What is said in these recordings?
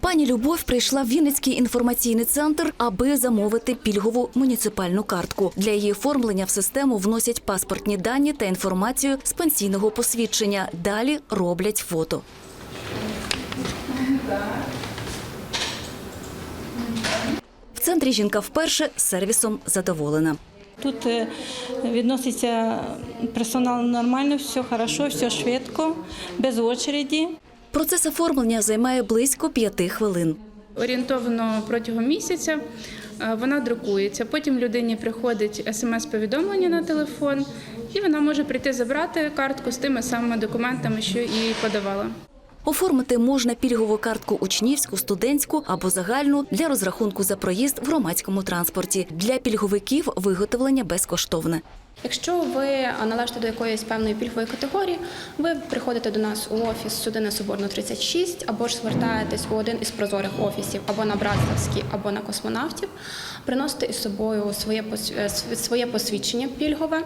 Пані Любов прийшла в Вінницький інформаційний центр, аби замовити пільгову муніципальну картку. Для її оформлення в систему вносять паспортні дані та інформацію з пенсійного посвідчення. Далі роблять фото. В центрі жінка вперше сервісом задоволена. Тут е, відноситься персонал нормально, все хорошо, все швидко, без очереді. Процес оформлення займає близько п'яти хвилин. орієнтовно протягом місяця. е, Вона друкується. Потім людині приходить смс-повідомлення на телефон, і вона може прийти забрати картку з тими самими документами, що і подавала. Оформити можна пільгову картку учнівську, студентську або загальну для розрахунку за проїзд в громадському транспорті. Для пільговиків виготовлення безкоштовне. Якщо ви належите до якоїсь певної пільгової категорії, ви приходите до нас у офіс сюди на Соборну 36, або ж звертаєтесь у один із прозорих офісів, або на Братславський, або на космонавтів, приносите із собою своє е, своє посвідчення пільгове.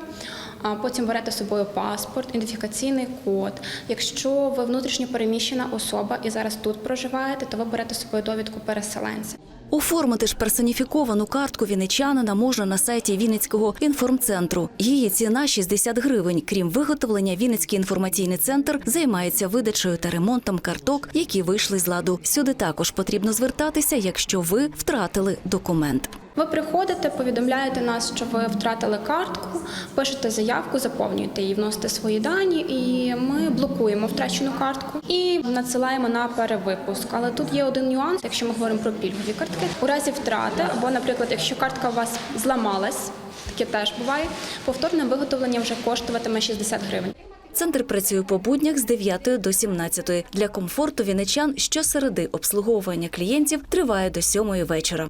А потім берете з собою паспорт, ідентифікаційний код. Якщо ви внутрішньо переміщена особа і зараз тут проживаєте, то ви берете з собою довідку переселенця. Оформити ж персоніфіковану картку вінничанина можна на сайті Вінницького інформцентру. Її ціна 60 гривень. Крім виготовлення, Вінницький інформаційний центр займається видачею та ремонтом карток, які вийшли з ладу. Сюди також потрібно звертатися, якщо ви втратили документ. Ви приходите, повідомляєте нас, що ви втратили картку, пишете заявку, заповнюєте її, вносите свої дані, і блокуємо втрачену картку і надсилаємо на перевипуск. Але тут є один нюанс, якщо ми говоримо про пільгові картки. У разі втрати, або, наприклад, якщо картка у вас зламалась, таке теж буває, повторне виготовлення вже коштуватиме 60 гривень. Центр працює по буднях з 9 до 17. Для комфорту вінничан щосереди обслуговування клієнтів триває до 7 вечора.